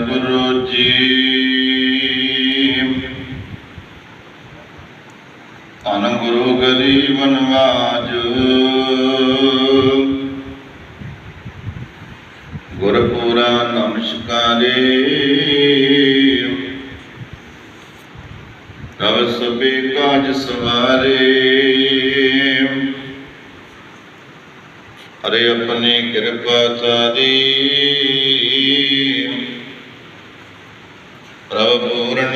ਵਾਹਿਗੁਰੂ ਜੀ। ਧੰਨ ਗੁਰੂ ਗਰੀਬ ਨਵਾਜ ਗੁਰਪੂਰਾ ਨਮਸਕਾਰੇ। ਰਵ ਸਭੇ ਕਾਜ ਸਵਾਰੇ। ਹਰੇ ਆਪਣੀ ਕਿਰਪਾ ਤਾਰੀ ਪ੍ਰਭ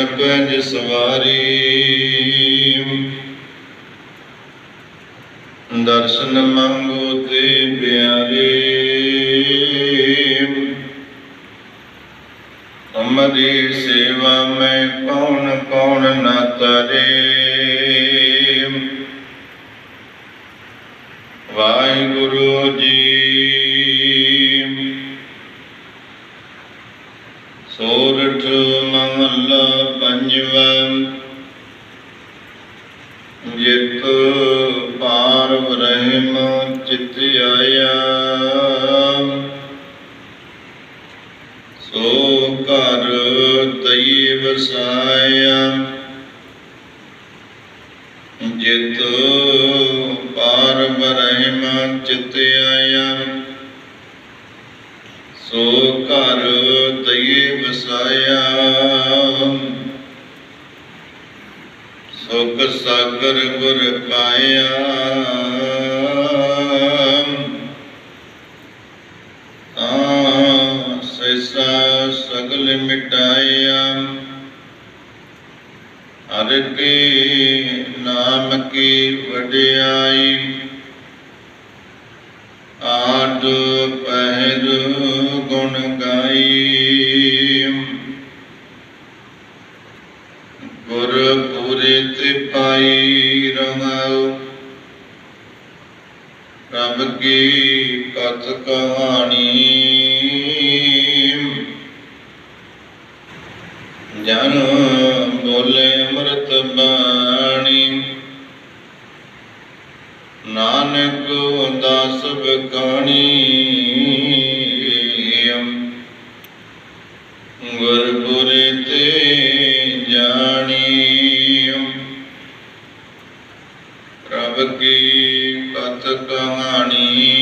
ਪੂਰਨ ਪੰਜ ਸਵਾਰੀ। ਦਰਸ਼ਨ ਮੰਗੋ ਤੇ ਪਿਆਰੇ। ਅਮਰੀ ਸੇਵਾ ਮੈਂ ਕੌਣ ਕੌਣ ਨਾ ਤਰੇ। ਵਾਹਿਗੁਰੂ ਜੀ ਸੋਰਠ ਮਹੱਲਾ ਪੰਜਵਾ। ਜਿਤ ਪਾਰ ਬ੍ਰਹਮ ਚਿਤ ਆਇਆ। ਸੋ ਘਰ ਤਈ ਵਸਾਇਆ। ਜਿਤ ਪਾਰ ਬ੍ਰਹਮ ਚਿਤ ਆਇਆ। ਸੋ ਘਰ ਤਈ ਵਸਾਇਆ ਸੁਖ ਸਾਗਰ ਗੁਰ ਪਾਇਆ। ਆ ਸੈਸਾ ਸਗਲ ਮਿਟਾਇਆ। ਹਰ ਕੇ ਨਾਮ ਕੀ ਵਡਿਆਈ। ਆਦ ਪਹਿਰ ਰੱਬ ਕਥ ਕਹਾਣੀ। ਜਨ ਬੋਲੇ ਅੰਮ੍ਰਿਤ ਬਾਣੀ। ਨਾਨਕ ਦਾਸ ਬਕਾਣੀ ਗੁਰਪੁਰੇ ਤੇ ਪ੍ਰਭ ਕੀ ਕਥ ਕਹਾਣੀ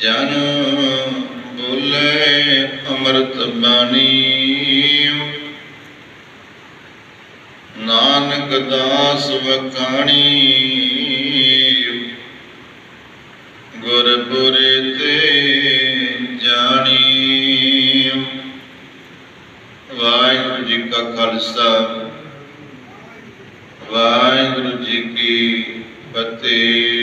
ਜਨ ਬੋਲੇ ਅੰਮ੍ਰਿਤ ਬਾਣੀ ਨਾਨਕ ਦਾਸ ਵਕਾਣੀ। ਗੁਰਪੁਰੇ ਤੇ ਜਾਣੀ। ਵਾਹਿਗੁਰੂ ਜੀ ਕਾ ਖਾਲਸਾ। ਵਾਹਿਗੁਰੂ ਜੀ ਕੀ ਫਤਿਹ।